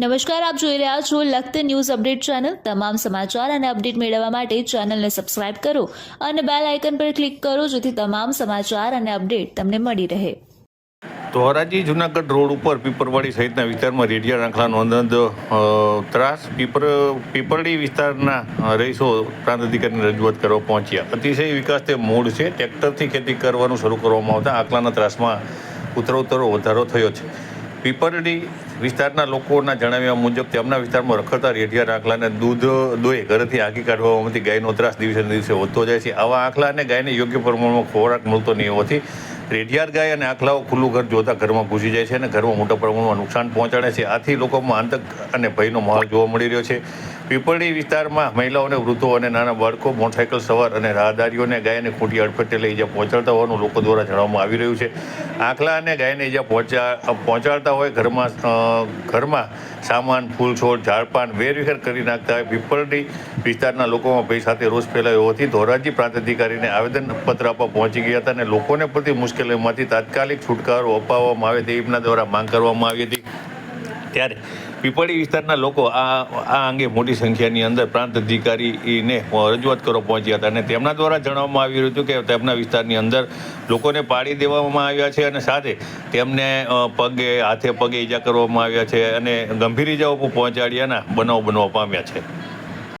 નમસ્કાર, આપ જોઈ રહ્યા છો લખત ન્યૂઝ અપડેટ ચેનલ. તમામ સમાચાર અને અપડેટ મેળવવા માટે ચેનલને સબસ્ક્રાઇબ કરો અને બેલ આઇકન પર ક્લિક કરો જેથી તમામ સમાચાર અને અપડેટ તમને મળી રહે. તો હરાજી જુનાગઢ રોડ ઉપર પીપરવાડી સહિતના વિસ્તારમાં રેડિયા આંખલાનો અંદંદ ત્રાસ. પીપર, પીપરડી વિસ્તારના રહીશો પ્રાંત અધિકારીની રજૂઆત કરવા પહોંચ્યા. અતિશય વિકાસ તે મૂળ છે. ટ્રેક્ટરથી ખેતી કરવાનું શરૂ કરવામાં આવતા આંકલાના ત્રાસમાં ઉત્તરોત્તર વધારો થયો છે. પીપરડી વિસ્તારના લોકોના જણાવ્યા મુજબ તેમના વિસ્તારમાં રખડતા રેઢિયા આંખલાને દૂધ દોઈ ઘરેથી આંકી કાઢવામાંથી ગાયનો ત્રાસ દિવસે દિવસે વધતો જાય છે. આવા આંખલાને ગાયને યોગ્ય પ્રમાણમાં ખોરાક મળતો નહીં હોવાથી રેડિયાર ગાય અને આખલાઓ ખુલ્લું ઘર જોતા ઘરમાં ઘૂસી જાય છે અને ઘરમાં મોટા પ્રમાણમાં નુકસાન પહોંચાડે છે. આથી લોકોમાં આતંક અને ભયનો માહોલ જોવા મળી રહ્યો છે. પીપળી વિસ્તારમાં મહિલાઓ અને વૃદ્ધો અને નાના બાળકો મોટરસાઇકલ સવાર અને રાહદારીઓને ગાયને ખોટી અડફેટે લઈ ઈજા પહોંચાડતા હોવાનું લોકો દ્વારા જણાવવામાં આવી રહ્યું છે. આંખલા અને ગાયને ઈજા પહોંચા, પહોંચાડતા હોય ઘરમાં ઘરમાં સામાન ફૂલ છોડ ઝાડપાન વેરવિખેર કરી નાખતા હોય. પીપળડી વિસ્તારના લોકોમાં ભય સાથે રોષ ફેલાયો હોવાથી ધોરાજી પ્રાંત અધિકારીને આવેદનપત્ર આપવા પહોંચી ગયા હતા અને લોકોને પડતી મુશ્કેલીઓમાંથી તાત્કાલિક છુટકારો અપાવવામાં આવે તેવી દ્વારા માંગ કરવામાં આવી હતી. ત્યારે પીપળી વિસ્તારના લોકો આ આ અંગે મોટી સંખ્યાની અંદર પ્રાંત અધિકારીને રજૂઆત કરવા પહોંચ્યા હતા અને તેમના દ્વારા જણાવવામાં આવી રહ્યું હતું કે તેમના વિસ્તારની અંદર લોકોને પાડી દેવામાં આવ્યા છે અને સાથે તેમને પગે, હાથે પગે ઈજા કરવામાં આવ્યા છે અને ગંભીર ઈજાઓ પહોંચાડ્યાના બનાવ બનવા પામ્યા છે.